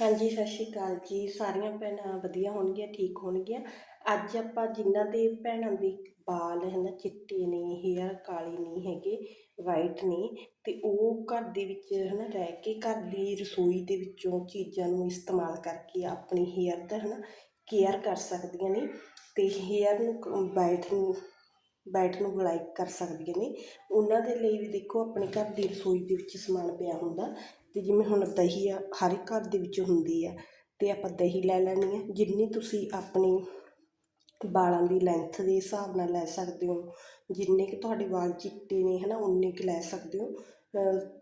ਹਾਂਜੀ, ਸਤਿ ਸ਼੍ਰੀ ਅਕਾਲ ਜੀ। ਸਾਰੀਆਂ ਭੈਣਾਂ ਵਧੀਆ ਹੋਣਗੀਆਂ, ਠੀਕ ਹੋਣਗੀਆਂ। ਅੱਜ ਆਪਾਂ ਜਿਨ੍ਹਾਂ ਦੇ ਭੈਣਾਂ ਦੇ ਵਾਲ ਹੈ ਨਾ, ਚਿੱਟੇ ਨੇ ਹੇਅਰ ਕਾਲੇ ਨਹੀਂ ਹੈਗੇ ਵਾਈਟ ਨੇ, ਤੇ ਉਹ ਘਰ ਦੇ ਵਿੱਚ ਹੈ ਨਾ ਰਹਿ ਕੇ ਘਰ ਦੀ ਰਸੋਈ ਦੇ ਵਿੱਚੋਂ ਚੀਜ਼ਾਂ ਨੂੰ ਇਸਤੇਮਾਲ ਕਰਕੇ ਆਪਣੀ ਹੇਅਰ ਦਾ ਹੈ ਨਾ ਕੇਅਰ ਕਰ ਸਕਦੀਆਂ ਨੇ ਤੇ ਹੇਅਰ ਨੂੰ ਵਾਈਟ ਨੂੰ ਬੈਠ ਨੂੰ ਬਲੈਕ ਕਰ ਸਕਦੀਆਂ ਨੇ। ਉਹਨਾਂ ਦੇ ਲਈ ਵੀ ਦੇਖੋ, ਆਪਣੇ ਘਰ ਦੀ ਰਸੋਈ ਦੇ ਵਿੱਚ ਸਮਾਨ ਪਿਆ ਹੁੰਦਾ। ਅਤੇ ਜਿਵੇਂ ਹੁਣ ਦਹੀਂ ਆ, ਹਰ ਇੱਕ ਘਰ ਦੇ ਵਿੱਚ ਹੁੰਦੀ ਆ ਅਤੇ ਆਪਾਂ ਦਹੀਂ ਲੈ ਲੈਣੀ ਹੈ ਜਿੰਨੀ ਤੁਸੀਂ ਆਪਣੀ ਵਾਲਾਂ ਦੀ ਲੈਂਥ ਦੇ ਹਿਸਾਬ ਨਾਲ ਲੈ ਸਕਦੇ ਹੋ, ਜਿੰਨੇ ਕੁ ਤੁਹਾਡੇ ਵਾਲ ਚਿੱਟੇ ਨੇ ਨਾ ਉਨੇ ਕੁ ਲੈ ਸਕਦੇ ਹੋ।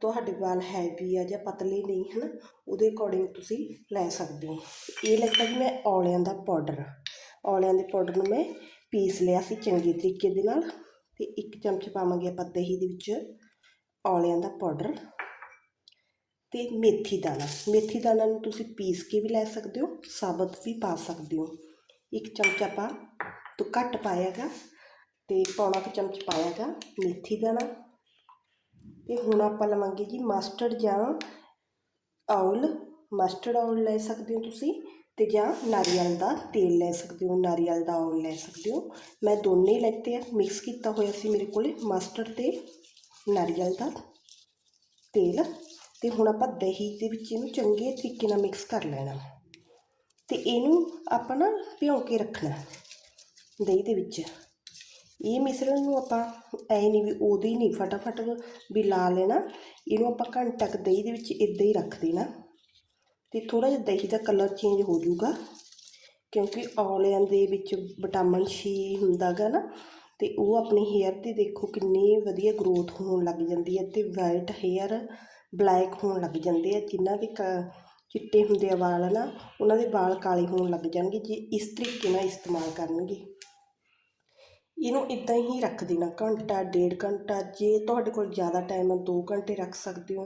ਤੁਹਾਡੇ ਵਾਲ ਹੈਵੀ ਆ ਜਾਂ ਪਤਲੇ ਨਹੀਂ ਹੈ ਨਾ ਉਹਦੇ ਅਕੋਰਡਿੰਗ ਤੁਸੀਂ ਲੈ ਸਕਦੇ ਹੋ। ਇਹ ਲੱਗਾ ਜੀ ਮੈਂ ਔਲਿਆਂ ਦਾ ਪਾਊਡਰ ਔਲਿਆਂ ਦੇ ਪਾਊਡਰ ਨੂੰ ਮੈਂ ਪੀਸ ਲਿਆ ਸੀ ਚੰਗੇ ਤਰੀਕੇ ਦੇ ਨਾਲ। ਅਤੇ ਇੱਕ ਚਮਚ ਪਾਵਾਂਗੇ ਆਪਾਂ ਦਹੀਂ ਦੇ ਵਿੱਚ ਔਲਿਆਂ ਦਾ ਪਾਊਡਰ ਅਤੇ ਮੇਥੀ ਦਾਣਾ। ਮੇਥੀ ਦਾਣਾ ਨੂੰ ਤੁਸੀਂ ਪੀਸ ਕੇ ਵੀ ਲੈ ਸਕਦੇ ਹੋ, ਸਾਬਤ ਵੀ ਪਾ ਸਕਦੇ ਹੋ। ਇੱਕ ਚਮਚ ਆਪਾਂ ਤੋਂ ਘੱਟ ਪਾਇਆਗਾ ਤੇ ਪੌਣਾ ਕੁ ਚਮਚ ਪਾਇਆਗਾ ਮੇਥੀ ਦਾਣਾ। ਤੇ ਹੁਣ ਆਪਾਂ ਲਵਾਂਗੇ ਜੀ ਮਸਟਰਡ ਜਾਂ ਔਲ। ਮਸਟਰਡ ਔਲ ਲੈ ਸਕਦੇ ਹੋ ਤੁਸੀਂ ਤੇ ਜਾਂ ਨਾਰੀਅਲ ਦਾ ਤੇਲ ਲੈ ਸਕਦੇ ਹੋ। ਨਾਰੀਅਲ ਦਾ ਔਲ ਲੈ ਸਕਦੇ ਹੋ। ਮੈਂ ਦੋਨੇ ਹੀ ਲੈਤੇ ਆ। ਮਿਕਸ ਕੀਤਾ ਹੋਇਆ ਸੀ ਮੇਰੇ ਕੋਲੇ ਮਸਟਰਡ ਤੇ ਨਾਰੀਅਲ ਦਾ ਤੇਲ। ਤੇ ਹੁਣ ਆਪਾਂ ਦਹੀਂ ਦੇ ਵਿੱਚ ਇਹਨੂੰ ਚੰਗੇ ਤਰੀਕੇ ਨਾਲ ਮਿਕਸ ਕਰ ਲੈਣਾ। ਤੇ ਇਹਨੂੰ ਆਪਾਂ ਨਾ ਭਿਉਂ ਕੇ ਰੱਖਣਾ ਦਹੀਂ ਦੇ ਵਿੱਚ। ਇਹ ਮਿശ്ਰਣ ਨੂੰ ਆਪਾਂ ਐ ਨਹੀਂ ਵੀ ਉਹਦੀ ਨਹੀਂ, ਫਟਾਫਟ ਵੀ ਲਾ ਲੈਣਾ। ਇਹਨੂੰ ਆਪਾਂ ਘੰਟਾ ਕੁ ਦਹੀਂ ਦੇ ਵਿੱਚ ਇਦਾਂ ਹੀ ਰੱਖ ਦੇਣਾ। ਤੇ ਥੋੜਾ ਜਿਹਾ ਦਹੀਂ ਦਾ ਕਲਰ ਚੇਂਜ ਹੋ ਜਾਊਗਾ, ਕਿਉਂਕਿ ਔਲਿਆਂ ਦੇ ਵਿੱਚ ਵਿਟਾਮਿਨ ਸੀ ਹੁੰਦਾ ਗਾ ਨਾ, ਤੇ ਉਹ ਆਪਣੀ ਹੇਅਰ ਤੇ ਦੇਖੋ ਕਿੰਨੀ ਵਧੀਆ ਗਰੋਥ ਹੋਣ ਲੱਗ ਜਾਂਦੀ ਹੈ ਤੇ ਵਾਈਟ ਹੇਅਰ ਬਲੈਕ ਹੋਣ ਲੱਗ ਜਾਂਦੇ ਆ ਜਿਨ੍ਹਾਂ ਦੇ ਕ, ਚਿੱਟੇ ਹੁੰਦੇ ਆ ਵਾਲ ਨਾ ਉਹਨਾਂ ਦੇ ਵਾਲ ਕਾਲੇ ਹੋਣ ਲੱਗ ਜਾਣਗੇ, ਜੇ ਇਸ ਤਰੀਕੇ ਨਾਲ ਇਸਤੇਮਾਲ ਕਰਨਗੇ। ਇਹਨੂੰ ਇਦਾਂ ਹੀ ਰੱਖ ਦੇਣਾ, ਘੰਟਾ, ਡੇਢ ਘੰਟਾ, ਜੇ ਤੁਹਾਡੇ ਕੋਲ ਜ਼ਿਆਦਾ ਟਾਈਮ ਹੈ 2 ਘੰਟੇ ਰੱਖ ਸਕਦੇ ਹੋ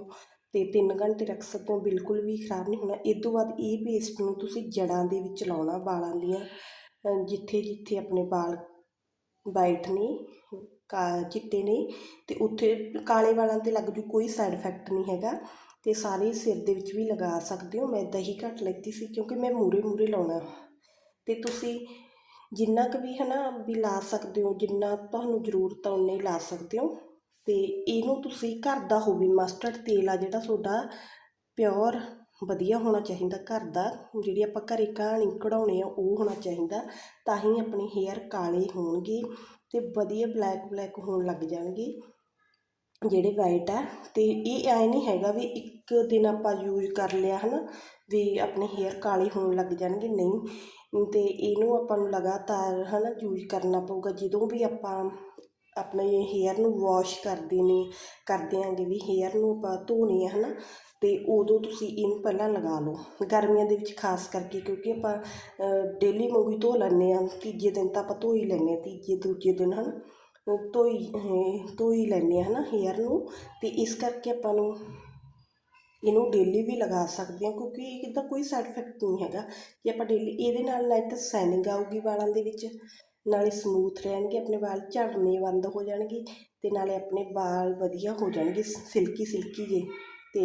ਤੇ 3 ਘੰਟੇ ਰੱਖ ਸਕਦੇ ਹੋ, ਬਿਲਕੁਲ ਵੀ ਖਰਾਬ ਨਹੀਂ ਹੋਣਾ। ਇਸ ਤੋਂ ਬਾਅਦ ਇਹ ਪੇਸਟ ਨੂੰ ਤੁਸੀਂ ਜੜਾਂ ਦੇ ਵਿੱਚ ਲਾਉਣਾ ਵਾਲਾਂ ਦੀਆਂ ਜਿੱਥੇ ਜਿੱਥੇ ਆਪਣੇ ਵਾਲ ਵਾਈਟ ਨੇ ਕਾ ਚਿੱਟੇ ਨੇ ਤੇ ਉੱਥੇ ਕਾਲੇ ਵਾਲਾਂ 'ਤੇ ਲੱਗ ਜੂ ਕੋਈ ਸਾਈਡ ਇਫੈਕਟ ਨਹੀਂ ਹੈਗਾ ਤੇ ਸਾਰੇ ਸਿਰ ਦੇ ਵਿੱਚ ਵੀ ਲਗਾ ਸਕਦੇ ਹੋ। ਮੈਂ ਦਹੀਂ ਘੱਟ ਲੈਤੀ ਸੀ ਕਿਉਂਕਿ ਮੈਂ ਮੂਰੇ ਮੂਰੇ ਲਾਉਣਾ। ਤੇ ਤੁਸੀਂ ਜਿੰਨਾ ਕੁ ਵੀ ਹੈ ਨਾ ਵੀ ਲਾ ਸਕਦੇ ਹੋ, ਜਿੰਨਾ ਤੁਹਾਨੂੰ ਜ਼ਰੂਰਤ ਆ ਉਨਾ ਹੀ ਲਾ ਸਕਦੇ ਹੋ। ਤੇ ਇਹਨੂੰ ਤੁਸੀਂ ਘਰ ਦਾ ਹੋਵੇ ਮਸਟਰਡ ਤੇਲ ਆ ਜਿਹੜਾ ਤੁਹਾਡਾ ਪਿਓਰ ਵਧੀਆ ਹੋਣਾ ਚਾਹੀਦਾ। ਘਰ ਦਾ ਜਿਹੜੀ ਆਪਾਂ ਘਰੇ ਕਹਾਣੀ ਕਢਾਉਣੇ ਆ, ਉਹ ਹੋਣਾ ਚਾਹੀਦਾ। ਤਾਂ ਹੀ ਆਪਣੇ ਹੇਅਰ ਕਾਲੇ ਹੋਣਗੇ। ਅਤੇ ਵਧੀਆ ਬਲੈਕ ਬਲੈਕ ਹੋਣ ਲੱਗ ਜਾਣਗੇ। ਜਿਹੜੇ ਵਾਈਟ ਆ ਅਤੇ ਇਹ ਐ ਨਹੀਂ ਹੈਗਾ ਵੀ ਇੱਕ ਦਿਨ ਆਪਾਂ ਯੂਜ਼ ਕਰ ਲਿਆ ਹੈ ਨਾ ਵੀ ਆਪਣੇ ਹੇਅਰ ਕਾਲੇ ਹੋਣ ਲੱਗ ਜਾਣਗੇ, ਨਹੀਂ। ਅਤੇ ਇਹਨੂੰ ਆਪਾਂ ਨੂੰ ਲਗਾਤਾਰ ਹੈ ਨਾ ਯੂਜ਼ ਕਰਨਾ ਪਊਗਾ, ਜਦੋਂ ਵੀ ਆਪਾਂ ਆਪਣੇ ਹੇਅਰ ਨੂੰ ਵਾਸ਼ ਕਰਦੇ ਨੇ, ਕਰਦੇ ਆਂਗੇ ਵੀ ਹੇਅਰ ਨੂੰ ਆਪਾਂ ਧੋਣੇ ਆ, ਹਨਾ? ਤੇ ਉਦੋਂ ਤੁਸੀਂ ਇਹਨੂੰ ਪਹਿਲਾਂ ਲਗਾ ਲਓ। ਗਰਮੀਆਂ ਦੇ ਵਿੱਚ ਖਾਸ ਕਰਕੇ ਕਿਉਂਕਿ ਆਪਾਂ ਡੇਲੀ ਮੂੰਗੀ ਧੋ ਲੈਂਦੇ ਆ, ਤੀਜੇ ਦਿਨ ਤਾਂ ਆਪਾਂ ਧੋ ਹੀ ਲੈਂਦੇ ਆ, ਤੀਜੇ, ਦੂਜੇ ਦਿਨ, ਹਨ? ਧੋਈ ਧੋਈ ਹੀ ਲੈਂਦੇ ਆ, ਹਨਾ ਹੇਅਰ ਨੂੰ। ਤੇ ਇਸ ਕਰਕੇ ਆਪਾਂ ਨੂੰ ਇਹਨੂੰ ਡੇਲੀ ਵੀ ਲਗਾ ਸਕਦੇ ਹਾਂ ਕਿਉਂਕਿ ਇਹਦਾ ਕੋਈ ਸਾਈਡ ਇਫੈਕਟ ਨਹੀਂ ਹੈਗਾ ਕਿ ਆਪਾਂ ਡੇਲੀ ਇਹਦੇ ਨਾਲ ਨਾ ਤਾਂ ਸ਼ਾਈਨਿੰਗ ਆਊਗੀ ਵਾਲਾਂ ਦੇ ਵਿੱਚ। ਨਾਲੇ ਸਮੂਥ ਰਹਿਣਗੇ, ਆਪਣੇ ਵਾਲ ਝੜਨੇ ਬੰਦ ਹੋ ਜਾਣਗੇ ਅਤੇ ਨਾਲੇ ਆਪਣੇ ਵਾਲ ਵਧੀਆ ਹੋ ਜਾਣਗੇ ਸਿਲਕੀ ਸਿਲਕੀ ਜੇ। ਤੇ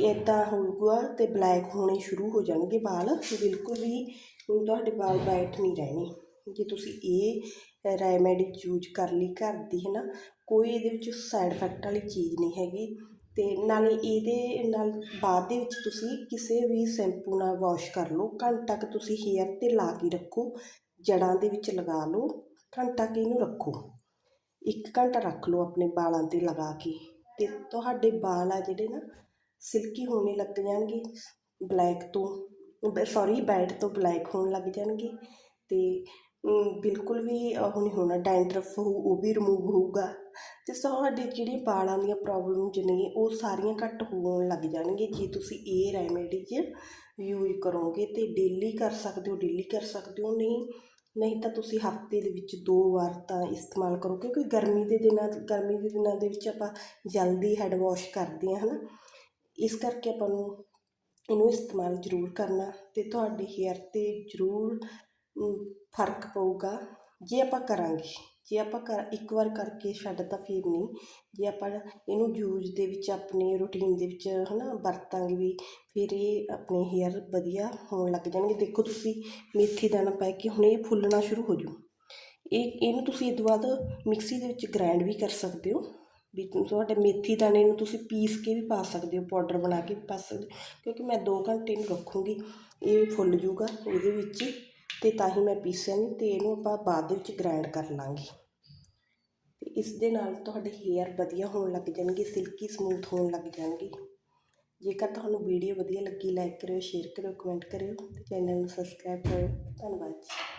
ਇਦਾਂ ਹੋਊਗਾ ਅਤੇ ਬਲੈਕ ਹੋਣੇ ਸ਼ੁਰੂ ਹੋ ਜਾਣਗੇ ਵਾਲ, ਬਿਲਕੁਲ ਵੀ ਤੁਹਾਡੇ ਵਾਲ ਵਾਈਟ ਨਹੀਂ ਰਹਿਣੇ। ਜੇ ਤੁਸੀਂ ਇਹ ਰੈਮੇਡੀ ਯੂਜ਼ ਕਰ ਲਈ ਘਰ ਦੀ ਹੈ ਨਾ ਕੋਈ ਇਹਦੇ ਵਿੱਚ ਸਾਈਡ ਇਫੈਕਟ ਵਾਲੀ ਚੀਜ਼ ਨਹੀਂ ਹੈਗੀ। ਅਤੇ ਨਾਲੇ ਇਹਦੇ ਨਾਲ ਬਾਅਦ ਦੇ ਵਿੱਚ ਤੁਸੀਂ ਕਿਸੇ ਵੀ ਸ਼ੈਂਪੂ ਨਾਲ ਵਾਸ਼ ਕਰ ਲਓ, ਘੰਟਾ ਕੁ ਤੁਸੀਂ ਹੇਅਰ ਤੇ ਲਾ ਕੇ ਰੱਖੋ। ਜੜਾਂ ਦੇ ਵਿੱਚ ਲਗਾ ਲਓ, ਘੰਟਾ ਕਿ ਇਹਨੂੰ ਰੱਖੋ। ਇੱਕ ਘੰਟਾ ਰੱਖ ਲਓ ਆਪਣੇ ਵਾਲਾਂ ਤੇ ਲਗਾ ਕੇ। ਤੇ ਤੁਹਾਡੇ ਵਾਲ ਆ ਜਿਹੜੇ ਨਾ, ਸਿਲਕੀ ਹੋਣੇ ਲੱਗ ਜਾਣਗੇ ਬਲੈਕ ਤੋਂ ਸੌਰੀ ਵਾਈਟ ਤੋਂ ਬਲੈਕ ਹੋਣ ਲੱਗ ਜਾਣਗੇ। ਤੇ ਬਿਲਕੁਲ ਵੀ ਉਹ ਨਹੀਂ ਹੋਣਾ ਡੈਂਡਰਫ ਹੋਊ ਉਹ ਵੀ ਰਿਮੂਵ ਹੋਊਗਾ। ਤੇ ਤੁਹਾਡੇ ਜਿਹੜੀਆਂ ਵਾਲਾਂ ਦੀਆਂ ਪ੍ਰੋਬਲਮਸ ਨੇ, ਉਹ ਸਾਰੀਆਂ ਘੱਟ ਹੋਣ ਲੱਗ ਜਾਣਗੇ। ਜੇ ਤੁਸੀਂ ਇਹ ਰੈਮੇਡੀਜ਼ ਯੂਜ਼ ਕਰੋਗੇ ਤੇ ਡੇਲੀ ਕਰ ਸਕਦੇ ਹੋ ਡੇਲੀ ਕਰ ਸਕਦੇ ਹੋ, ਨਹੀਂ ਨਹੀਂ ਤਾਂ ਤੁਸੀਂ ਹਫ਼ਤੇ ਦੇ ਵਿੱਚ ਦੋ ਵਾਰ ਤਾਂ ਇਸਤੇਮਾਲ ਕਰੋ, ਕਿਉਂਕਿ ਗਰਮੀ ਦੇ ਦਿਨਾਂ, ਗਰਮੀ ਦੇ ਦਿਨਾਂ ਦੇ ਵਿੱਚ ਆਪਾਂ ਜਲਦੀ ਹੈਡ ਵਾਸ਼ ਕਰਦੇ ਹਾਂ ਹੈ ਨਾ ਇਸ ਕਰਕੇ ਆਪਾਂ ਨੂੰ ਇਹਨੂੰ ਇਸਤੇਮਾਲ ਜ਼ਰੂਰ ਕਰਨਾ ਅਤੇ ਤੁਹਾਡੇ ਹੇਅਰ ਤੇ ਜ਼ਰੂਰ ਫ਼ਰਕ ਪਊਗਾ, ਜੇ ਆਪਾਂ ਕਰਾਂਗੇ। ਜੇ ਆਪਾਂ ਕਰ, ਇੱਕ ਵਾਰ ਕਰਕੇ ਛੱਡ ਤਾਂ ਫਿਰ ਨਹੀਂ। ਜੇ ਆਪਾਂ ਇਹਨੂੰ ਯੂਜ਼ ਦੇ ਵਿੱਚ, ਆਪਣੇ ਰੂਟੀਨ ਦੇ ਵਿੱਚ ਹੈ ਨਾ ਵਰਤਾਂਗੇ ਵੀ, ਫਿਰ ਇਹ ਆਪਣੇ ਹੇਅਰ ਵਧੀਆ ਹੋਣ ਲੱਗ ਜਾਣਗੇ। ਦੇਖੋ ਤੁਸੀਂ ਮੇਥੀ ਦਾਣਾ ਪਾ ਕੇ ਹੁਣ ਇਹ ਫੁੱਲਣਾ ਸ਼ੁਰੂ ਹੋ ਜੂ। ਇਹ, ਇਹਨੂੰ ਤੁਸੀਂ ਇਹ ਤੋਂ ਬਾਅਦ ਮਿਕਸੀ ਦੇ ਵਿੱਚ ਗ੍ਰਾਈਂਡ ਵੀ ਕਰ ਸਕਦੇ ਹੋ। ਵੀ ਤੁਹਾਡੇ ਮੇਥੀ ਦਾਣੇ ਨੂੰ ਤੁਸੀਂ ਪੀਸ ਕੇ ਵੀ ਪਾ ਸਕਦੇ ਹੋ ਪਾਊਡਰ ਬਣਾ ਕੇ ਵੀ ਪਾ ਸਕਦੇ ਹੋ। ਕਿਉਂਕਿ ਮੈਂ 2 ਘੰਟੇ ਨੂੰ ਰੱਖੂੰਗੀ, ਇਹ ਫੁੱਲ ਜੂਗਾ, ਇਹਦੇ ਵਿੱਚ ਅਤੇ ਤਾਂ ਹੀ ਮੈਂ ਪੀਸਿਆ ਨਹੀਂ ਅਤੇ ਇਹਨੂੰ ਆਪਾਂ ਬਾਅਦ ਦੇ ਵਿੱਚ ਗ੍ਰਾਇੰਡ ਕਰ ਲਾਂਗੇ। ਅਤੇ ਇਸ ਦੇ ਨਾਲ ਤੁਹਾਡੇ ਹੇਅਰ ਵਧੀਆ ਹੋਣ ਲੱਗ ਜਾਣਗੇ ਸਿਲਕੀ ਸਮੂਥ ਹੋਣ ਲੱਗ ਜਾਣਗੇ। ਜੇਕਰ ਤੁਹਾਨੂੰ ਵੀਡੀਓ ਵਧੀਆ ਲੱਗੀ ਲਾਈਕ ਕਰਿਓ ਸ਼ੇਅਰ ਕਰਿਓ ਕਮੈਂਟ ਕਰਿਓ ਤੇ ਚੈਨਲ ਨੂੰ ਸਬਸਕ੍ਰਾਈਬ ਕਰਿਓ। ਧੰਨਵਾਦ ਜੀ।